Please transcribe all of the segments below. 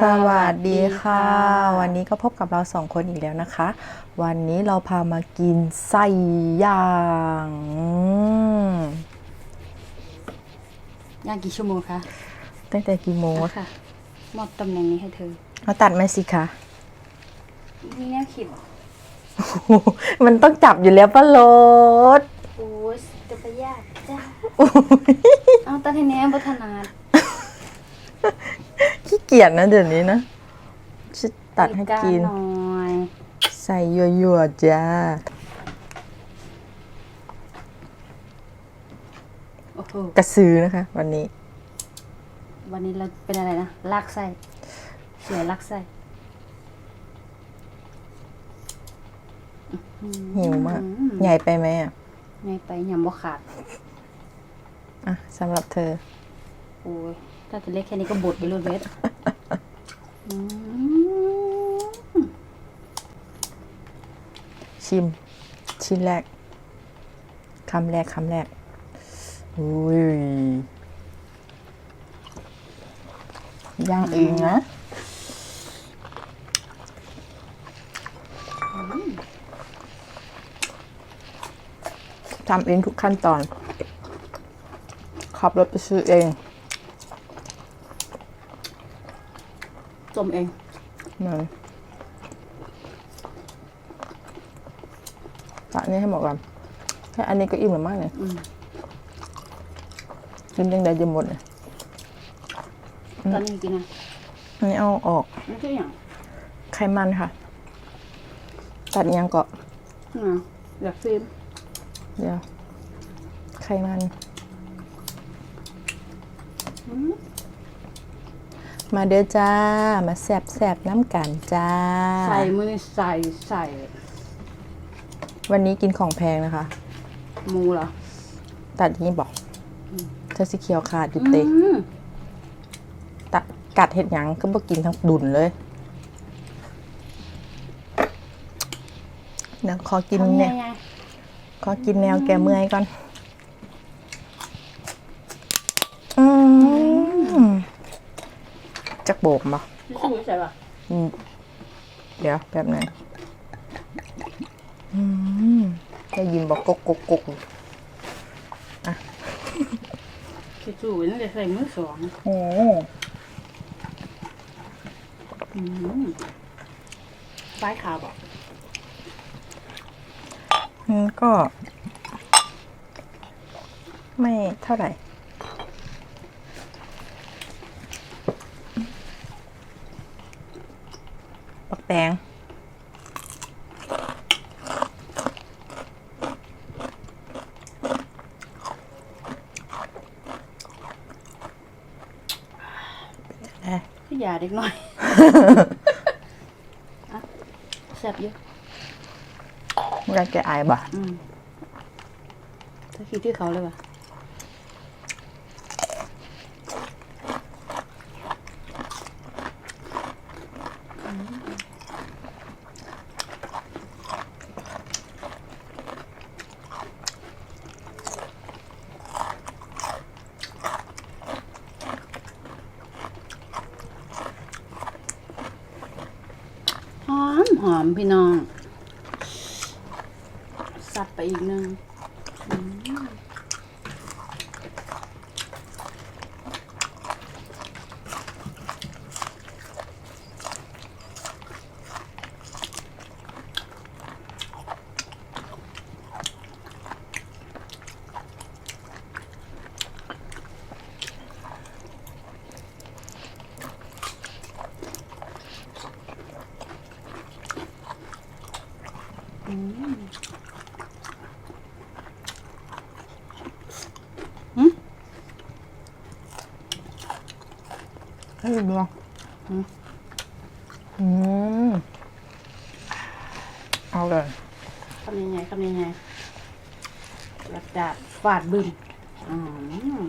สวัสดีค่ะ วันนี้ก็พบกับเราสองคนอีกแล้วนะคะ วันนี้เราพามากินไส้ย่างอืมย่างกี่ชั่วโมงคะตั้งแต่กี่โมงวะค่ะ มอบตำแหน่งนี้ให้เธอเอาตัดมาสิคะมีแนวขีดโอ้โหมันต้องจับอยู่แล้วป้าโรสโอ้ยจะไปยากจ้าเอาตัดให้แนวพัฒนาด ขี้เกียจนะเดี๋ยวนี้นะชิตัดให้กินหน่อยใส่ยั่วๆจ้า โอ้โหกระซื้อนะคะ วันนี้ วันนี้เราเป็นอะไรนะลากไส้เสือลากไส้หิวมาก ใหญ่ไปไหมอะ ไงไปยำบ่ขาด อะสำหรับเธอ โอ้ย ถ้าจะเล็กแค่นี้ก็บดไปเลยเวทอืมชิม ชิ้นแรกคำแรกคำแรกอุ้ยย่างเองนะทำเองทุกขั้นตอน ขับรถไปซื้อเอง ต้มเองนั่นตักอันนี้ให้หมดก่อนแค่อันนี้ก็อิ่มแล้วมากเลยอืมกินยังไงจะหมดเลยตอนนี้กินนะอันนี้เอาออกไม่ใช่อย่างไขมันค่ะ ตัดยังเกาะอะอยากฟิล์มเดี๋ยวไขมัน มาเด้อจ้า มาแสบแสบๆน้ำกันจ้า ใส่มือนี่ใส่ใส่วันนี้กินของแพงนะคะ หมูเหรอ ตัดอย่างนี้บอกเธอสิเขียวขาดอยู่เตะอืมตัดกัดเห็ดหยังก็บ่กินทั้งดุนเลยเดี๋ยวขอกินทำเนี่ยัยงไงขอกินแนวแกเมื่อยก่อน อืมจัก โบกมาที่ชูใส่ป่ะอืมเดี๋ยวแบบหนึงอืมได้ยินบอกกกกกกกที่ชูนั่นจะใส่มือสองโอ้อืมป้ายขาวบอกมันก็ ไม่เท่าไหร่ ปักแตงเอ๊ะพี่ยาเด็กน้อยอะแซ่บเยอะอยากจะอายบ่ะอืมถ้าคิดที่เขาเลยป่ะ พี่น้องสับไปอีกหนึ่งอืม嗯 ให้ดูลองอืมอืมเอาเลยทำยังไงทำยังไงหลับจากฟาดบึ้มอืม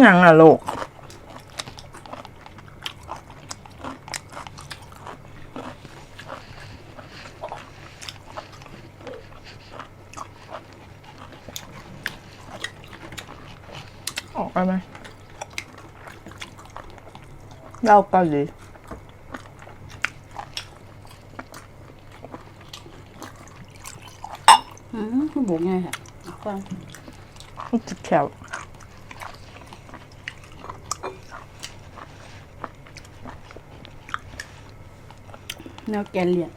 หยังอะลูกออกไปไหมเราเกาหลีอืมคุณบอกไงค่ะเอาฟังจิบแขว แนวแกนเหลี่ยน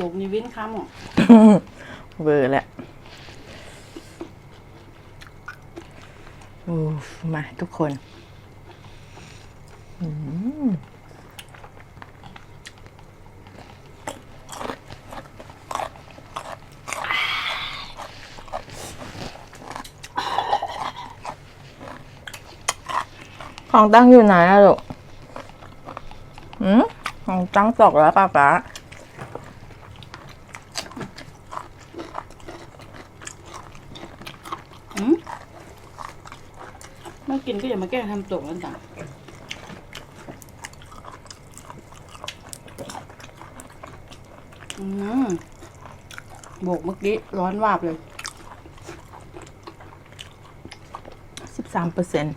บกนี่วินค้ำอะเวอร์แหละโอ้ มาทุกคนอของตั้งอยู่ไหนอะลูกอืมของตั้งตกแล้วป้าป๊า ไม่กินก็อย่ามาแกล้งทำตกแล้วจ้ะอืมโบกเมื่อกี้ร้อนวาบเลย สิบสามเปอร์เซ็นต์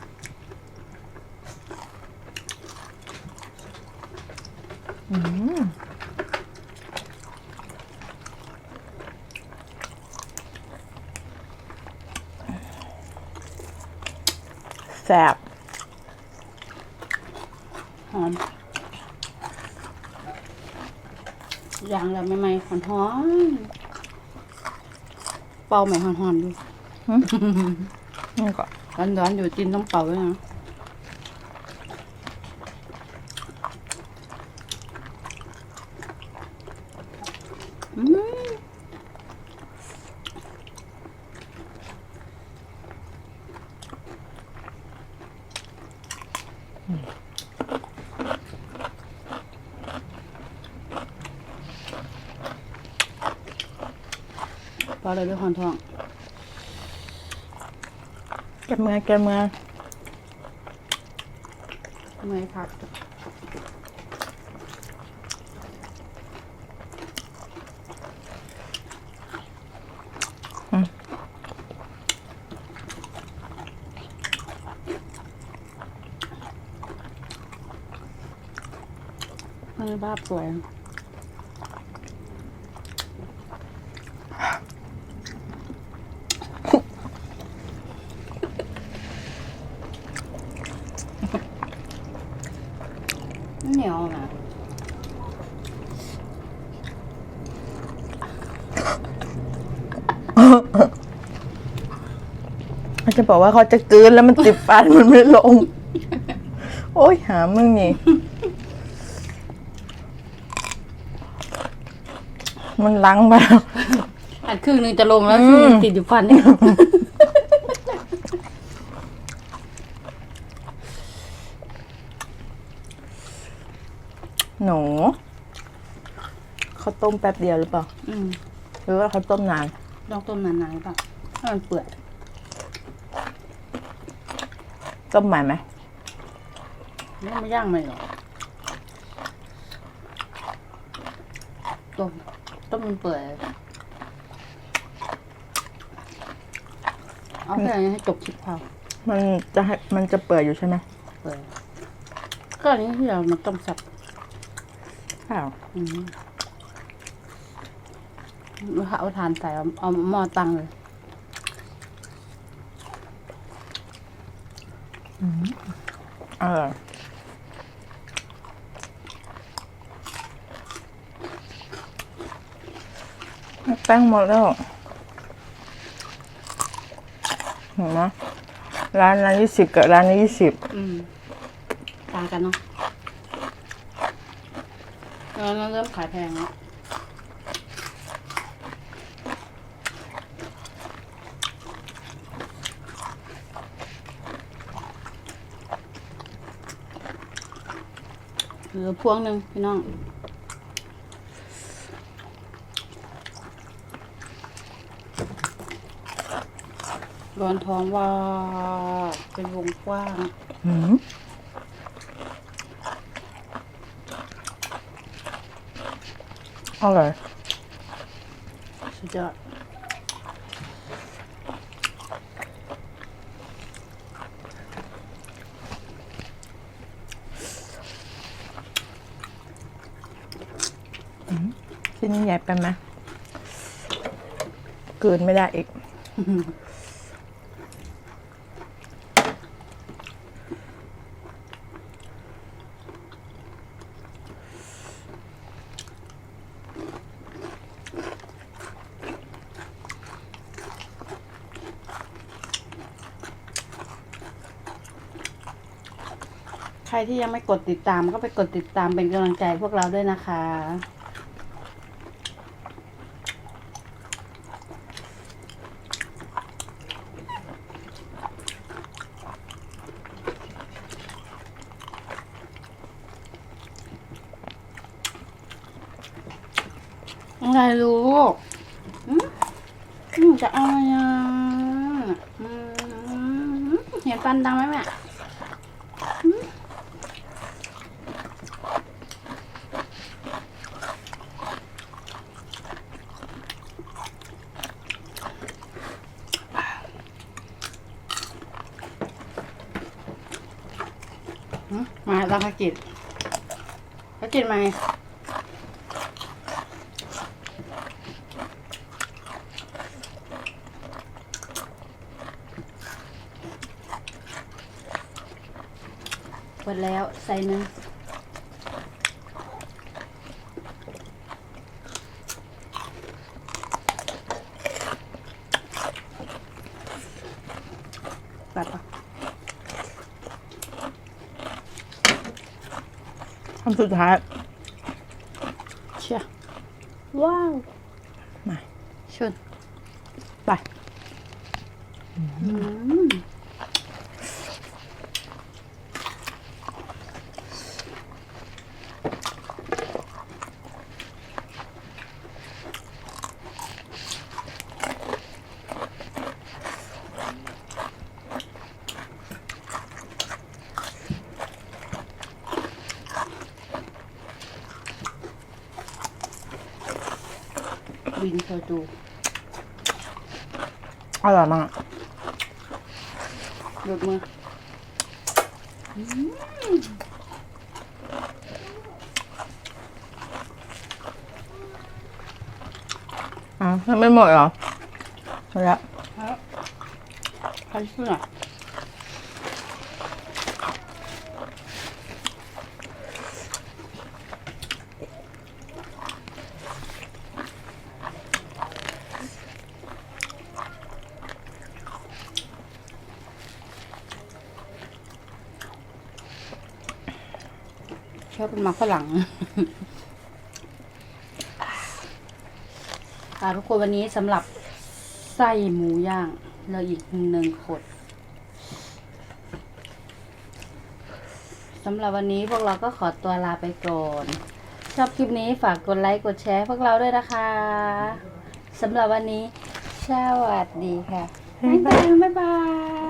แซ่บหอมอย่างละไม่ไม่หอนหอนๆเป่าใหม่หอนหอนๆดูนี่ก็ร้อนร้อนๆอยู่จินต้องเป่าด้วยนะอืม พอเลยด้วยหอนทองแกะมือแกะมือเมื่อยพักเมื่อยบ้าป่วย เหนียวนะเขาจะบอกว่าเขาจะกลืนแล้วมันติดฟันมันไม่ลง โอ้ยหามึงนี่ มันล้างไปแล้ว อันครึ่งหนึงจะลงแล้วอืมติดอยู่ฟันเนี่ย หนูเขาต้มแป๊บเดียวหรือเปล่า อืมหรือว่าเขาต้มนานต้องต้มนานๆหรือเปล่ะถ้ามันเปื่อยต้มใหม่ไหมแล้วไม่ย่างมันหรอต้มต้มมันเปื่อยเอาแค่นี้ให้จบคลิปพอมันจะให้มันจะเปื่อยอยู่ใช่ไหมเปื่อยก็อันนี้ที่เรามาต้มสับ อ้าวอืมเอาเอาทานใส่เอาเอาหม้อตั้งเลยอร่อยแป้งหมดแล้วเห็นไหมร้านละยี่สิบกับร้านละยี่สิบอืมตางกันเนาะ ตอนนั้นเริ่มขายแพงแล้วเหลือพวงหนึ่งพี่น้องร้อนท้องว่าเป็นวงกว้าง หืม อร่อยสุดยอดชิ้นนี้ใหญ่ไปไหมเกินไม่ได้อีก ใครที่ยังไม่กดติดตามก็ไปกดติดตามเป็นกำลังใจพวกเราด้วยนะคะ อะไรลูกอืมจะเอาอะไรอะอืมเห็นฟันดังไหมแม่ หึ แล้วค่ะกิจแล้วกินมาไงหมดแล้วใส่หนึ่งแบบอะ คำสุดท้ายเชียว้าวมาชนไป อืม วินโซจูอร่อยมากหลุดมืออ๋อยังไม่หมดเหรอหมดแล้วครับใครเชื่อ อบเป็นหมาฝรั่งค่ะทุกคนวันนี้สำหรับไส้หมูย่างเราอีกหนึ่งขดสำหรับวันนี้พวกเราก็ขอตัวลาไปก่อน ชอบคลิปนี้ฝากกดไลค์กดแชร์พวกเราด้วยนะคะสำหรับวันนี้สวัสดีค่ะ บ๊ายบายบ๊ายบาย